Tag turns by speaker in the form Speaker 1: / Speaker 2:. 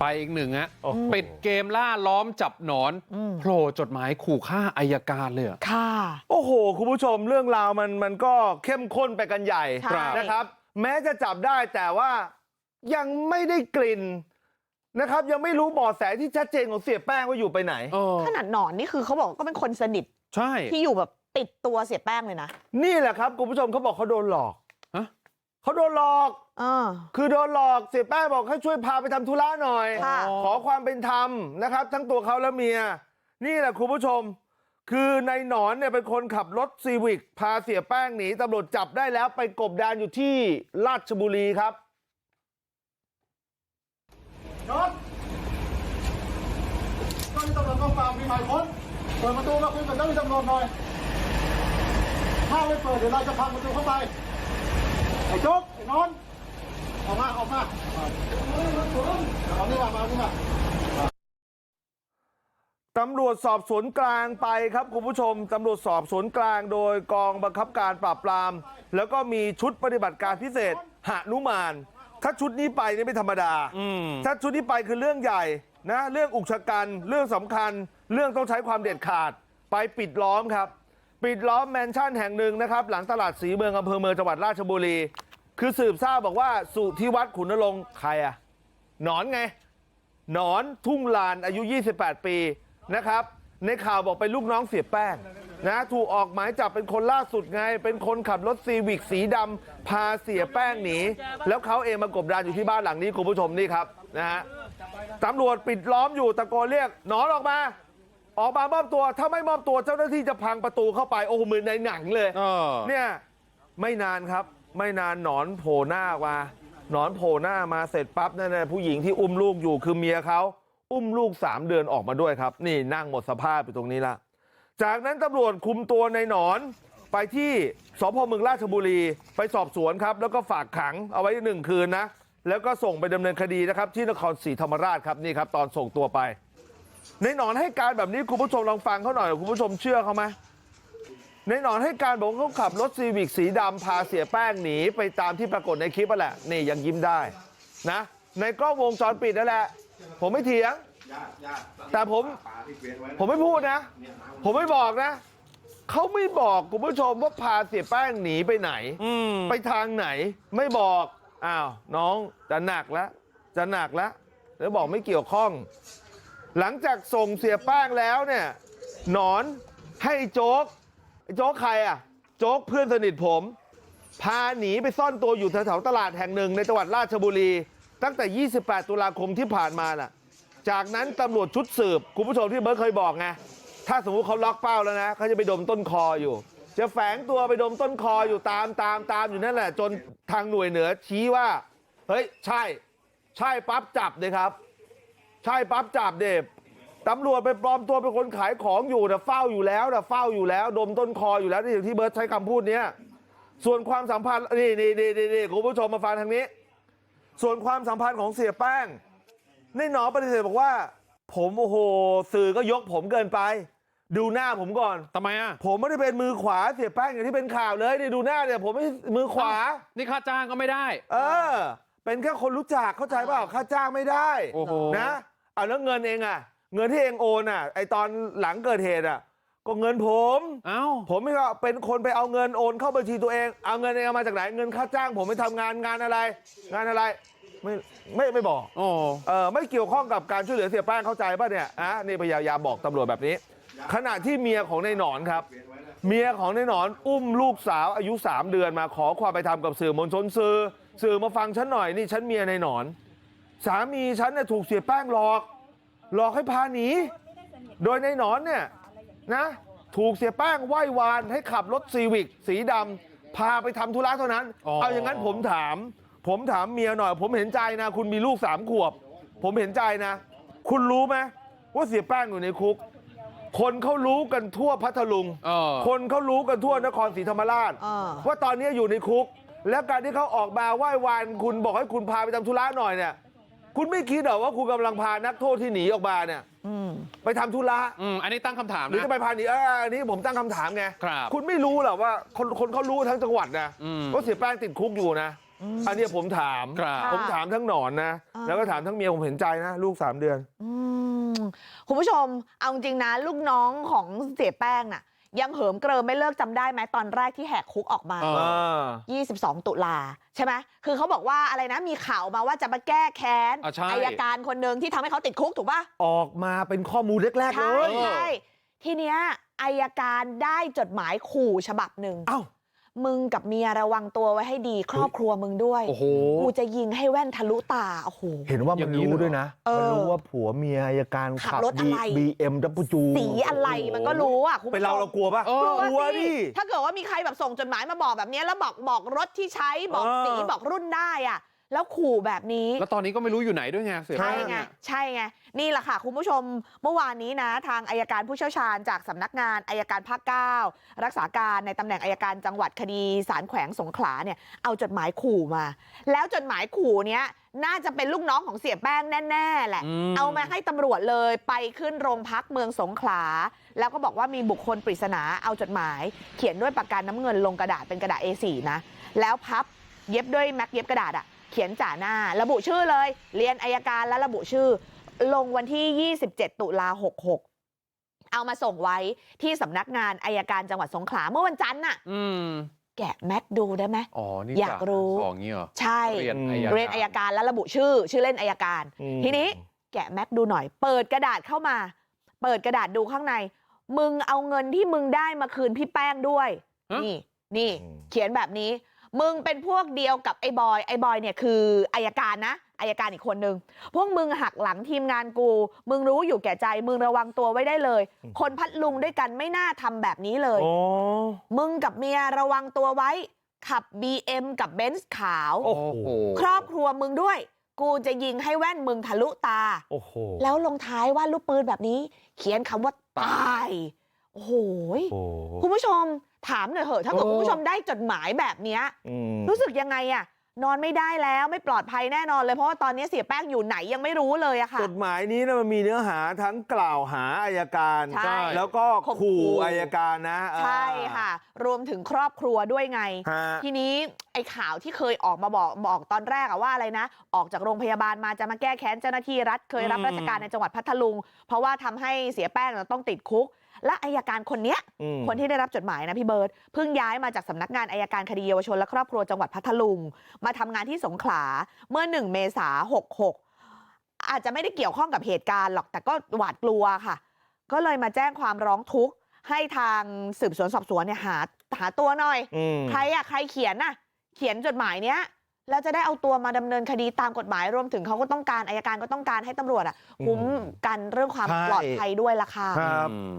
Speaker 1: ไปอีกหนึ่งฮะ
Speaker 2: โอ้โห
Speaker 1: ปิดเกมล่าล้อมจับหนอน
Speaker 3: อืม
Speaker 1: โผล่จดหมายขู่ฆ่าอายการเลยอะ
Speaker 3: ค่ะ
Speaker 2: โอ้โหคุณผู้ชมเรื่องราวมันมันก็เข้มข้นไปกันใหญ่
Speaker 3: ใช่
Speaker 2: นะครับ แม้จะจับได้แต่ว่ายังไม่ได้กลิ่นนะครับ ยังไม่รู้เบาะแสที่ชัดเจนของเสียแป้งว่าอยู่ไปไหน
Speaker 1: เออ
Speaker 3: ขนาดหนอนนี่คือเขาบอกก็เป็นคนสนิท
Speaker 1: ใช่
Speaker 3: ที่อยู่แบบติดตัวเสียแป้งเลยนะ
Speaker 2: นี่แหละครับคุณผู้ชมเขาบอกเขาโดนหลอก
Speaker 1: ฮะ
Speaker 2: เขาโดนหลอก
Speaker 3: เออ
Speaker 2: คือโดนหลอกเสียแป้งบอกให้ช่วยพาไปทำธุระหน่อย
Speaker 3: ค่ะ
Speaker 2: ขอความเป็นธรรมนะครับทั้งตัวเขาและเมียนี่แหละคุณผู้ชมคือในหนอนเนี่ยเป็นคนขับรถซีวิกพาเสียแป้งหนีตำรวจจับได้แล้วไปกบดานอยู่ที่ราชบุรีครับ
Speaker 4: จอดเจ้าหน้าที่ตำรวจกองปราบมีหมายค้นเปิดประตูมาคุยกับเจ้าหน้าที่ตำรวจหน่อยถ้าไม่เปิดเดี๋ยวเราจะพังประตูเข้าไป ไอ้โจ๊กไอ้นอนออกมาออกมาเอานี่มามานี่มา
Speaker 2: ตำรวจสอบสวนกลางไปครับคุณผู้ชมตำรวจสอบสวนกลางโดยกองบังคับการปราบปราม แล้วก็มีชุดปฏิบัติการพิเศษหนุมาน ถ้าชุดนี้ไปนี่ไม่ธรรมดา
Speaker 1: อืม
Speaker 2: ถ้าชุดนี้ไปคือเรื่องใหญ่นะเรื่องอุกชะกันเรื่องสำคัญ เรื่องต้องใช้ความเด็ดขาด ไปปิดล้อมครับ ปิดล้อมแมนชั่นแห่งหนึ่งนะครับ หลังตลาดสีเมืองอำเภอเมืองจังหวัดราชบุรี คือสืบทราบบอกว่าสุทธิวัฒน์ขุนนรงค์ใครอะหนอนไงหนอนทุ่งลานอายุ 28 ปีนะครับ ในข่าวบอกเป็นลูกน้องเสียแป้งนะถูกออกหมายจับเป็นคนล่าสุดไง เป็นคนขับรถซีวิกสีดำพาเสียแป้งหนี แล้วเขาเองมากบดานอยู่ที่บ้านหลังนี้คุณผู้ชมนี่ครับนะฮะตำรวจปิดล้อมอยู่ตะโกนเรียกหนอนออกมา ออกมามอบตัวถ้าไม่มอบตัวเจ้าหน้าที่จะพังประตูเข้าไปโอ้โหเหมือนในหนังเลย
Speaker 1: เออ
Speaker 2: เนี่ยไม่นานครับ ไม่นานหนอนโผล่หน้ามาหนอนโผล่หน้ามาเสร็จปั๊บนั่นนะผู้หญิงที่อุ้มลูกอยู่คือเมียเขาอุ้มลูกสามเดือนออกมาด้วยครับนี่นั่งหมดสภาพอยู่ตรงนี้ละจากนั้นตำรวจคุมตัวในหนอนไปที่สพเมืองราชบุรีไปสอบสวนครับแล้วก็ฝากขังเอาไว้หนึ่งคืนนะแล้วก็ส่งไปดำเนินคดีนะครับที่นครศรีธรรมราชครับนี่ครับตอนส่งตัวไป ในหนอนให้การแบบนี้คุณผู้ชมลองฟังเขาหน่อยคุณผู้ชมเชื่อเขาไหม หนอนให้การบอกว่าเขาขับรถซีวิกสีดำพาเสียแป้งหนีไปตามที่ปรากฏในคลิปนั่นแหละนี่ยังยิ้มได้นะในกล้องวงจรปิดนั่นแหละ ผมไม่เถียง แต่ผมผมไม่พูดนะ ผมไม่บอกนะเขาไม่บอกคุณผู้ชมว่าพาเสียแป้งหนีไปไหน
Speaker 1: อืม
Speaker 2: ไปทางไหนไม่บอกอ้าวน้องจะหนักแล้วจะหนักแล้วแล้วบอกไม่เกี่ยวข้อง หลังจากส่งเสียแป้งแล้วเนี่ยหนอนให้โจ๊กไอ้ โจ๊กใครอะโจ๊กเพื่อนสนิทผมพาหนีไปซ่อนตัวอยู่แถวตลาดแห่งหนึ่งในจังหวัดราชบุรีตั้งแต่28ตุลาคมที่ผ่านมาน่ะจากนั้นตำรวจชุดสืบคุณผู้ชมที่เบิร์ตเคยบอกไงถ้าสมมุติเขาล็อกเป้าแล้วนะเขาจะไปดมต้นคออยู่ จะแฝงตัวไปดมต้นคออยู่ตามตามตามอยู่นั่นแหละ จนทางหน่วยเหนือชี้ว่าเฮ้ยใช่ ใช่ปั๊บจับเลยครับ ใช่ปั๊บจับเด็บ ตำรวจไปปลอมตัวเป็นคนขายของอยู่นะเฝ้าอยู่แล้วนะเฝ้าอยู่แล้วดมต้นคออยู่แล้วนี่อย่างที่เบิร์ตใช้คำพูดเนี้ยส่วนความสัมพันธ์นี่นี่นี่นี่นี่คุณผู้ชมมาฟังทางนี้ ส่วนความสัมพันธ์ของเสียแป้งในหนอปฏิเสธบอกว่า ผมโอ้โหสื่อก็ยกผมเกินไป ดูหน้าผมก่อน
Speaker 1: ทำไมอะ
Speaker 2: ผมไม่ได้เป็นมือขวาเสียแป้งอย่างที่เป็นข่าวเลยนี่ดูหน้าเนี่ยผมไม่ใช่มือขวา
Speaker 1: นี่ค่าจ้างก็ไม่ได้
Speaker 2: เออ เป็นแค่คนรู้จักเข้าใจเปล่าค่าจ้างไม่ได้
Speaker 1: โอ้โห
Speaker 2: นะเอาแล้วเงินเองอะ เงินที่เองโอนอะไอตอนหลังเกิดเหตุอะก็เงินผม
Speaker 1: เอ้า
Speaker 2: ผมไม่ก็เป็นคนไปเอาเงินโอนเข้าบัญชีตัวเองเอาเงินเองเอามาจากไหนเงินค่าจ้างผมไปทำงานงานอะไรงานอะไรไม่ไม่ไม่บอก
Speaker 1: โอ้
Speaker 2: เออไม่เกี่ยวข้องกับการช่วยเหลือเสียแป้งเข้าใจป่ะเนี่ยอะนี่พยายามบอกตำรวจแบบนี้ ขณะที่เมียของในหนอนครับ เมียของในหนอนอุ้มลูกสาวอายุ 3 เดือนมาขอความไปทำกับสื่อมวลชนสื่อสื่อมาฟังฉันหน่อยนี่ฉันเมียในหนอน สามีฉันเนี่ยถูกเสียแป้งหลอก หลอกให้พาหนีโดยในหนอนเนี่ยนะถูกเสียแป้งไหว้วานให้ขับรถซีวิกสีดำพาไปทำธุระเท่านั้น
Speaker 1: อ๋อ
Speaker 2: เอาอย่างนั้นผมถาม ผมถามเมียหน่อย ผมเห็นใจนะ คุณมีลูกสามขวบ ผมเห็นใจนะ คุณรู้ไหมว่าเสียแป้งอยู่ในคุก คนเขารู้กันทั่วพัทลุง
Speaker 1: เออ
Speaker 2: คนเขารู้กันทั่วนครศรีธรรมราช
Speaker 3: เออ
Speaker 2: ว่าตอนนี้อยู่ในคุก แล้วการที่เขาออกมาไหว้วานคุณบอกให้คุณพาไปทำธุระหน่อยเนี่ย คุณไม่คิดเหรอว่าคุณกำลังพานักโทษที่หนีออกมาเนี่ย
Speaker 3: อืม
Speaker 2: ไปทำธุระ
Speaker 1: อืมอันนี้ตั้งคำถาม
Speaker 2: หรือ
Speaker 1: นะ
Speaker 2: จะไปพาหนีเอออันนี้ผมตั้งคำถามไง
Speaker 1: ครับ
Speaker 2: ณไม่รู้เหรอว่าคนคนเขารู้ทั้งจังหวัดนะ
Speaker 1: อืม
Speaker 2: ว่าเสียแป้งติดคุกอยู่นะ
Speaker 3: อืม
Speaker 2: อันเนี้ยผมถาม
Speaker 1: ครับ
Speaker 2: ผมถามทั้งหนอนนะ
Speaker 3: อ่า
Speaker 2: แล้วก็ถามทั้งเมียผมเห็นใจนะ ลูกสามเดือน
Speaker 3: อืมคุณผู้ชมเอาจริงๆนะ ลูกน้องของเสียแป้งน่ะ ยังเหิมเกริมไม่เลิกจำได้ไหมตอนแรกที่แหกคุกออกมา
Speaker 1: เอ
Speaker 2: เออ
Speaker 3: 22ตุลาใช่ไหมคือเขาบอกว่าอะไรนะมีข่าวมาว่าจะมาแก้แค้น
Speaker 1: อะใช่
Speaker 3: อายการคนหนึ่งที่ทำให้เขาติดคุกถูกป่ะ
Speaker 2: ออกมาเป็นข้อมูลแรกๆเล
Speaker 3: ใช่
Speaker 2: ย
Speaker 3: ใช่ทีเนี้ยอายการได้จดหมายขู่ฉบับหนึ่ง
Speaker 2: เอ้า
Speaker 3: มึงกับเมียระวังตัวไว้ให้ดีครอบครัวมึงด้วย
Speaker 1: โอ้โห
Speaker 3: กูจะยิงให้แว่นทะลุตาโอ้โห
Speaker 2: เห็นว่า
Speaker 1: อ
Speaker 2: มั
Speaker 1: ย่านงนี้
Speaker 2: รู้
Speaker 1: เลยเหรอ
Speaker 2: ด้วยนะ
Speaker 3: เออ
Speaker 2: มันรู้ว่าผัวเมียอายการ
Speaker 3: ขับ
Speaker 2: ขับ
Speaker 3: รถอะไร
Speaker 2: บีเอ็มดับจู
Speaker 3: สีอะไรมันก็รู้อะคุณผู้ชม
Speaker 2: เป็นเราเรากลัวป่ะ
Speaker 1: เออ
Speaker 3: กลัว
Speaker 2: ดิ
Speaker 3: สิถ้าเกิดว่ามีใครแบบส่งจดหมายมาบอกแบบนี้แล้วบอกบอกรถที่ใช้บอก
Speaker 2: เออ
Speaker 3: สีบอกรุ่นได้อะ แล้วขู่แบบนี้
Speaker 1: แล้วตอนนี้ก็ไม่รู้อยู่ไหนด้วยไงเสีย
Speaker 3: ใช่
Speaker 1: แป้ง
Speaker 3: ไง
Speaker 1: เนี่ย
Speaker 3: ใช่ไงนี่แหละค่ะคุณผู้ชมเมื่อวานนี้นะทางอายการผู้เชี่ยวชาญจากสำนักงานอายการภาคเก้ารักษาการในตำแหน่งอายการจังหวัดคดีสารแขวงสงขลาเนี่ยเอาจดหมายขู่มา แล้วจดหมายขู่เนี้ยน่าจะเป็นลูกน้องของเสียแป้งแน่ๆแหละ
Speaker 1: อืม
Speaker 3: เอามาให้ตำรวจเลยไปขึ้นโรงพักเมืองสงขลา แล้วก็บอกว่ามีบุคคลปริศนาเอาจดหมาย เขียนด้วยปากกาน้ำเงินลงกระดาษเป็นกระดาษ A4 นะ แล้วพับเย็บด้วยแม็กเย็บกระดาษอะเขียน จ่าหน้าระบุชื่อเลยเรียนอายการและระบุชื่อลงวันที่27ตุลา66เอามาส่งไว้ที่สำนักงานอายการจังหวัดสงขลาเมื่อวันจันทร์น่ะ
Speaker 1: อืม
Speaker 3: แกะแม็กดูได้ไหม
Speaker 1: อ๋อนี่
Speaker 3: อยากรู้
Speaker 1: สองงี้เหรอ
Speaker 3: ใช่
Speaker 1: เรียน
Speaker 2: อืม
Speaker 1: อายการ
Speaker 3: เรียนอายการและระบุชื่อ ชื่อเล่นอายการ
Speaker 2: อืม
Speaker 3: ทีนี้แกะแม็กดูหน่อย เปิดกระดาษเข้ามา เปิดกระดาษดูข้างใน มึงเอาเงินที่มึงได้มาคืนพี่แป้งด้วย
Speaker 1: ฮะ
Speaker 3: นี่นี่
Speaker 2: อืม
Speaker 3: เขียนแบบนี้ มึงเป็นพวกเดียวกับไอ้บอยไอ้บอยเนี่ยคืออายการนะอายการอีกคนนึงพวกมึงหักหลังทีมงานกู มึงรู้อยู่แก่ใจ มึงระวังตัวไว้ได้เลย คนพัดลุงด้วยกันไม่น่าทำแบบนี้เลย
Speaker 2: โอ้
Speaker 3: มึงกับเมียระวังตัวไว้ ขับ BM กับเบนซ์ขาว
Speaker 2: โอ้
Speaker 1: โอ้
Speaker 2: โห
Speaker 1: โห
Speaker 3: ครอบครัวมึงด้วย กูจะยิงให้แว่นมึงทะลุตา
Speaker 2: โอ้โห
Speaker 3: แล้วลงท้ายว่าลูกปืนแบบนี้ เขียนคำว่าตาย โอ้โหย
Speaker 2: โอ้
Speaker 3: คุณผู้ชมถามหน่อยเหอะถ้าเกิด
Speaker 1: โอ้
Speaker 3: คุณผู้ชมได้จดหมายแบบเนี้ย
Speaker 2: อืม
Speaker 3: รู้สึกยังไงอะนอนไม่ได้แล้วไม่ปลอดภัยแน่นอนเลยเพราะว่าตอนนี้เสียแป้งอยู่ไหนยังไม่รู้เลยอะค่ะ
Speaker 2: จดหมายนี้นะมันมีเนื้อหาทั้งกล่าวหาอายการ
Speaker 3: ใช่
Speaker 2: แล้วก็
Speaker 3: ข่มขู่
Speaker 2: ขู่อายการนะเออ
Speaker 3: ใช่ค่ะรวมถึงครอบครัวด้วยไง
Speaker 2: ฮะ
Speaker 3: ทีนี้ไอ้ข่าวที่เคยออกมาบอกบอกตอนแรกอะว่าอะไรนะ ออกจากโรงพยาบาลมาจะมาแก้แค้นเจ้าหน้าที่รัฐเคยรับ
Speaker 2: อืม
Speaker 3: ราชการในจังหวัดพัทลุง เพราะว่าทำให้เสียแป้งเนี่ยต้องติดคุก และอายการคนเนี้ย
Speaker 2: อืม
Speaker 3: คนที่ได้รับจดหมายนะพี่เบิร์ตเพิ่งย้ายมาจากสำนักงานอายการคดีเยาวชนและครอบครัวจังหวัดพัทลุงมาทำงานที่สงขลาเมื่อ1เมษา66อาจจะไม่ได้เกี่ยวข้องกับเหตุการณ์หรอกแต่ก็หวาดกลัวค่ะ ก็เลยมาแจ้งความร้องทุกข์ให้ทางสืบสวนสอบสวนเนี่ยหาหาตัวหน่อย
Speaker 2: อืม
Speaker 3: ใครอะใครเขียนน่ะ เขียนจดหมายเนี้ยแล้วจะได้เอาตัวมาดำเนินคดีตามกฎหมายรวมถึงเขาก็ต้องการอายการก็ต้องการให้ตำรวจอะคุ้มกันเรื่องความ
Speaker 2: ใช่
Speaker 3: ปลอดภัยด้วยล่ะค่ะ
Speaker 2: ครับ
Speaker 1: อืม